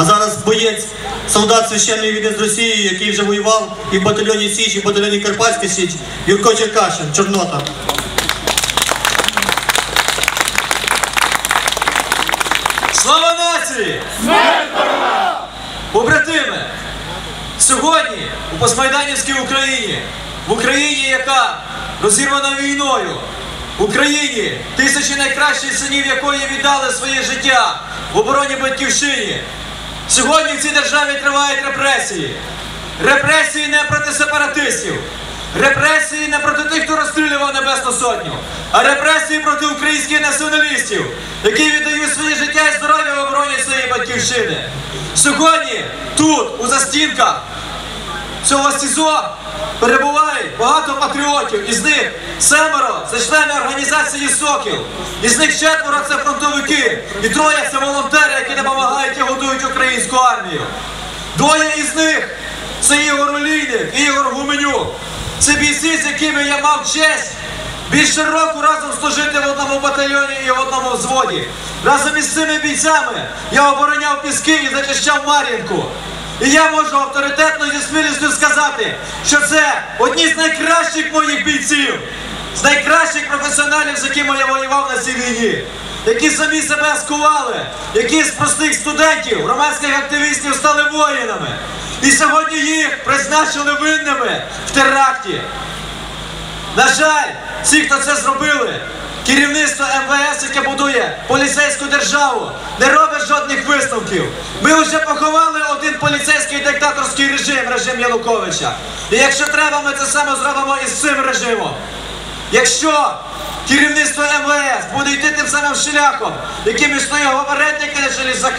а зараз боєць, солдат священної війни з Росією, який вже воював і в батальйоні Січ, і в батальйоні Карпатська Січ, Юрко Черкашин, Чорнота. Слава нації! Побратими! Сьогодні у постмайданівській Україні, в Україні, яка розірвана війною, в Україні тисячі найкращих синів якої віддали своє життя в обороні батьківщині. Сьогодні в цій державі тривають репресії. Репресії не проти сепаратистів. Репресії не проти тих, хто розстрілював Небесну Сотню, а репресії проти українських націоналістів, які віддають своє життя і здоров'я в обороні своєї батьківщини. Сьогодні тут, у застінках цього СІЗО, перебувають багато патріотів. Із них семеро це члени організації Сокіл. Із них четверо це фронтовики. І троє це волонтери, армію. Двоє із них це Ігор Олійник і Ігор Гуменюк. Це бійці, з якими я мав честь більше року разом служити в одному батальйоні і в одному взводі. Разом із цими бійцями я обороняв піски і зачищав Мар'їнку. І я можу авторитетно зі смілістю сказати, що це одні з найкращих моїх бійців, з найкращих професіоналів, з якими я воював на цій війні, які самі себе скували, які з простих студентів, громадських активістів стали воїнами. І сьогодні їх призначили винними в теракті. На жаль, всі, хто це зробили, керівництво МВС, яке будує поліцейську державу, не робить жодних висновків. Ми вже поховали один поліцейський диктаторський режим, режим Януковича. І якщо треба, ми це саме зробимо із цим режимом. Якщо керівництво МВС буде йти тим самим шляхом, яким ішли його попередники на чолі з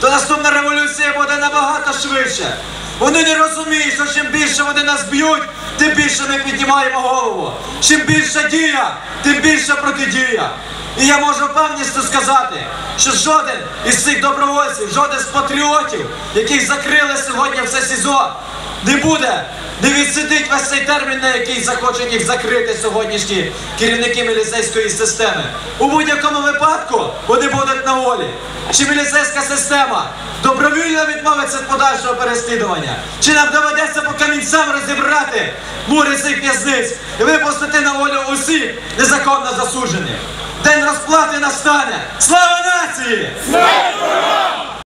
то наступна революція буде набагато швидше. Вони не розуміють, що чим більше вони нас б'ють, тим більше ми піднімаємо голову. Чим більша дія, тим більша протидія. І я можу впевністю сказати, що жоден із цих добровольців, жоден з патріотів, яких закрили сьогодні в це СІЗО, не буде, не відсидить весь цей термін, на який захочуть їх закрити сьогоднішні керівники міліцейської системи. У будь-якому випадку вони будуть на волі. Чи міліцейська система добровільно відмовиться від подальшого переслідування? Чи нам доведеться по камінцям розібрати мури цих в'язниць і випустити на волю усіх незаконно засуджених? День розплати настане! Слава нації!